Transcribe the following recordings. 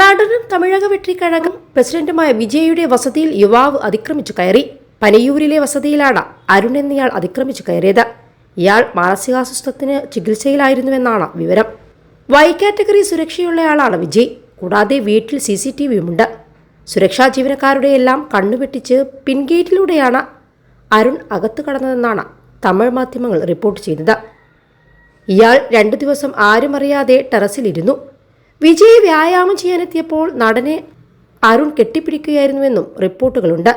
നടനും തമിഴക വെട്ടിക്കഴകം പ്രസിഡന്റുമായ വിജയയുടെ വസതിയിൽ യുവാവ് അതിക്രമിച്ചു കയറി. പനയൂരിലെ വസതിയിലാണ് അരുൺ എന്നയാൾ അതിക്രമിച്ചു കയറിയത്. ഇയാൾ മാനസികാസ്വസ്ഥത്തിന് ചികിത്സയിലായിരുന്നുവെന്നാണ് വിവരം. വൈ കാറ്റഗറി സുരക്ഷയുള്ളയാളാണ് വിജയ്. കൂടാതെ വീട്ടിൽ സി സി ടി വിയുമുണ്ട്. സുരക്ഷാ ജീവനക്കാരുടെ എല്ലാം കണ്ണുവെട്ടിച്ച് പിൻഗേറ്റിലൂടെയാണ് അരുൺ അകത്തു കടന്നതെന്നാണ് തമിഴ് മാധ്യമങ്ങൾ റിപ്പോർട്ട് ചെയ്തത്. ഇയാൾ രണ്ടു ദിവസം ആരും അറിയാതെ ടെറസിലിരുന്നു. വിജയ് വ്യായാമം ചെയ്യാനെത്തിയപ്പോൾ നടനെ അരുൺ കെട്ടിപ്പിടിക്കുകയായിരുന്നുവെന്നും റിപ്പോർട്ടുകളുണ്ട്.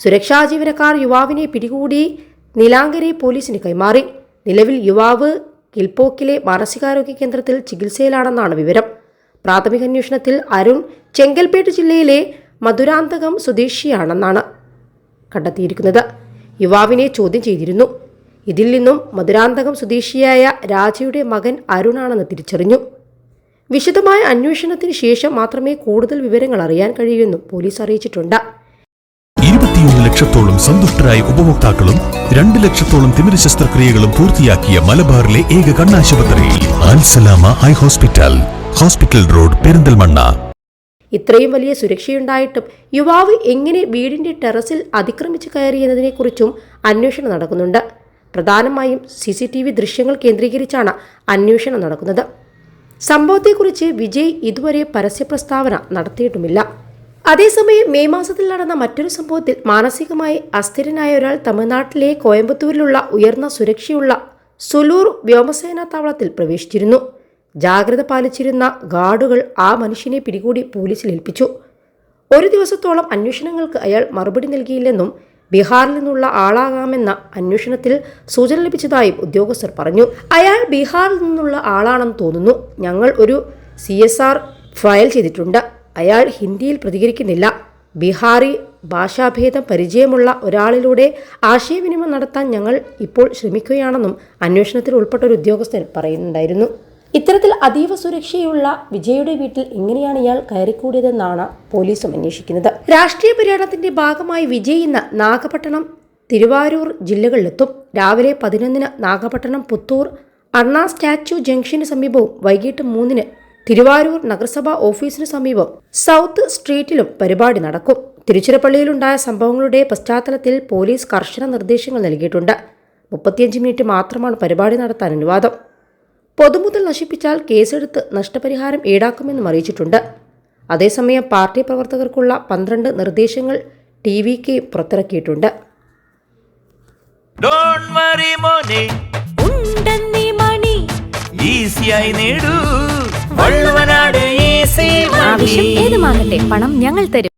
സുരക്ഷാ ജീവനക്കാർ യുവാവിനെ പിടികൂടി നിലാങ്കരെ പോലീസിന് കൈമാറി. നിലവിൽ യുവാവ് കിൽപോക്കിലെ മാനസികാരോഗ്യ കേന്ദ്രത്തിൽ ചികിത്സയിലാണെന്നാണ് വിവരം. പ്രാഥമിക അന്വേഷണത്തിൽ അരുൺ ചെങ്കൽപ്പേട്ട് ജില്ലയിലെ മധുരാന്തകം സ്വദേശിയാണെന്നാണ് കണ്ടെത്തിയിരിക്കുന്നത്. യുവാവിനെ ചോദ്യം ചെയ്തിരുന്നു. ഇതിൽ നിന്നും മധുരാന്തകം സ്വദേശിയായ രാജയുടെ മകൻ അരുണാണെന്ന് തിരിച്ചറിഞ്ഞു. വിശദമായ അന്വേഷണത്തിന് ശേഷം മാത്രമേ കൂടുതൽ വിവരങ്ങൾ അറിയാൻ കഴിയൂവെന്നും പോലീസ് അറിയിച്ചിട്ടുണ്ട്. ഇരുപത്തിയൊന്ന് ലക്ഷത്തോളം സന്തുഷ്ടരായ ഉപഭോക്താക്കളും രണ്ട് ലക്ഷത്തോളം തിമിര ശസ്ത്രക്രിയകളും പൂർത്തിയാക്കിയ മലബാറിലെ ഏക കണ്ണാശുപത്രി Al Salama eye hospital hospital road Perinthalmanna. ഇത്രയും വലിയ സുരക്ഷയുണ്ടായിട്ടും യുവാവ് എങ്ങനെ വീടിന്റെ ടെറസിൽ അതിക്രമിച്ചു കയറിയെന്നതിനെക്കുറിച്ചും അന്വേഷണം നടക്കുന്നുണ്ട്. പ്രധാനമായും സി സി ടി വി ദൃശ്യങ്ങൾ കേന്ദ്രീകരിച്ചാണ് അന്വേഷണം നടക്കുന്നത്. സംഭവത്തെക്കുറിച്ച് വിജയ് ഇതുവരെ പരസ്യ പ്രസ്താവന നടത്തിയിട്ടുമില്ല. അതേസമയം മെയ് മാസത്തിൽ നടന്ന മറ്റൊരു സംഭവത്തിൽ മാനസികമായി അസ്ഥിരനായ ഒരാൾ തമിഴ്നാട്ടിലെ കോയമ്പത്തൂരിലുള്ള ഉയർന്ന സുരക്ഷയുള്ള സുലൂർ വ്യോമസേനാ താവളത്തിൽ പ്രവേശിച്ചിരുന്നു. ജാഗ്രത പാലിച്ചിരുന്ന ഗാർഡുകൾ ആ മനുഷ്യനെ പിടികൂടി പോലീസിൽ ഏൽപ്പിച്ചു. ഒരു ദിവസത്തോളം അന്വേഷണങ്ങൾക്ക് അയാൾ മറുപടി നൽകിയില്ലെന്നും ബീഹാറിൽ നിന്നുള്ള ആളാകാമെന്ന അന്വേഷണത്തിൽ സൂചന ലഭിച്ചതായും ഉദ്യോഗസ്ഥർ പറഞ്ഞു. അയാൾ ബീഹാറിൽ നിന്നുള്ള ആളാണെന്ന് തോന്നുന്നു. ഞങ്ങൾ ഒരു സി ഫയൽ ചെയ്തിട്ടുണ്ട്. അയാൾ ഹിന്ദിയിൽ പ്രതികരിക്കുന്നില്ല. ബീഹാറി ഭാഷാഭേദം പരിചയമുള്ള ഒരാളിലൂടെ ആശയവിനിമയം നടത്താൻ ഞങ്ങൾ ഇപ്പോൾ ശ്രമിക്കുകയാണെന്നും അന്വേഷണത്തിൽ ഉൾപ്പെട്ട ഒരു ഉദ്യോഗസ്ഥൻ പറയുന്നുണ്ടായിരുന്നു. ഇത്തരത്തിൽ അതീവ സുരക്ഷയുള്ള വിജയുടെ വീട്ടിൽ എങ്ങനെയാണ് ഇയാൾ കയറിക്കൂടിയതെന്നാണ് പോലീസും അന്വേഷിക്കുന്നത്. രാഷ്ട്രീയ പര്യടനത്തിന്റെ ഭാഗമായി വിജയ് ഇന്ന് നാഗപട്ടണം തിരുവാരൂർ ജില്ലകളിലെത്തും. രാവിലെ പതിനൊന്നിന് നാഗപട്ടണം പുത്തൂർ അണ്ണാ സ്റ്റാച്യു ജംഗ്ഷന് സമീപവും വൈകിട്ട് മൂന്നിന് തിരുവാരൂർ നഗരസഭാ ഓഫീസിന് സമീപം സൗത്ത് സ്ട്രീറ്റിലും പരിപാടി നടക്കും. തിരുച്ചിറപ്പള്ളിയിലുണ്ടായ സംഭവങ്ങളുടെ പശ്ചാത്തലത്തിൽ പോലീസ് കർശന നിർദ്ദേശങ്ങൾ നൽകിയിട്ടുണ്ട്. മുപ്പത്തിയഞ്ച് മിനിറ്റ് മാത്രമാണ് പരിപാടി നടത്താൻ അനുവാദം. പൊതുമുതൽ നശിപ്പിച്ചാൽ കേസെടുത്ത് നഷ്ടപരിഹാരം ഈടാക്കുമെന്നും അറിയിച്ചിട്ടുണ്ട്. അതേസമയം പാർട്ടി പ്രവർത്തകർക്കുള്ള പന്ത്രണ്ട് നിർദ്ദേശങ്ങൾ ടി വി കെ പുറത്തിറക്കിയിട്ടുണ്ട്. ഡോണ്ട് വറി മോനെ. ഉണ്ടെന്നീ മണി. ഈസിയായി നേടൂ. വള്ളുവനാട് ഈസി ആവശ്യം ഏതുമാകട്ടെ പണം ഞങ്ങൾ തരും.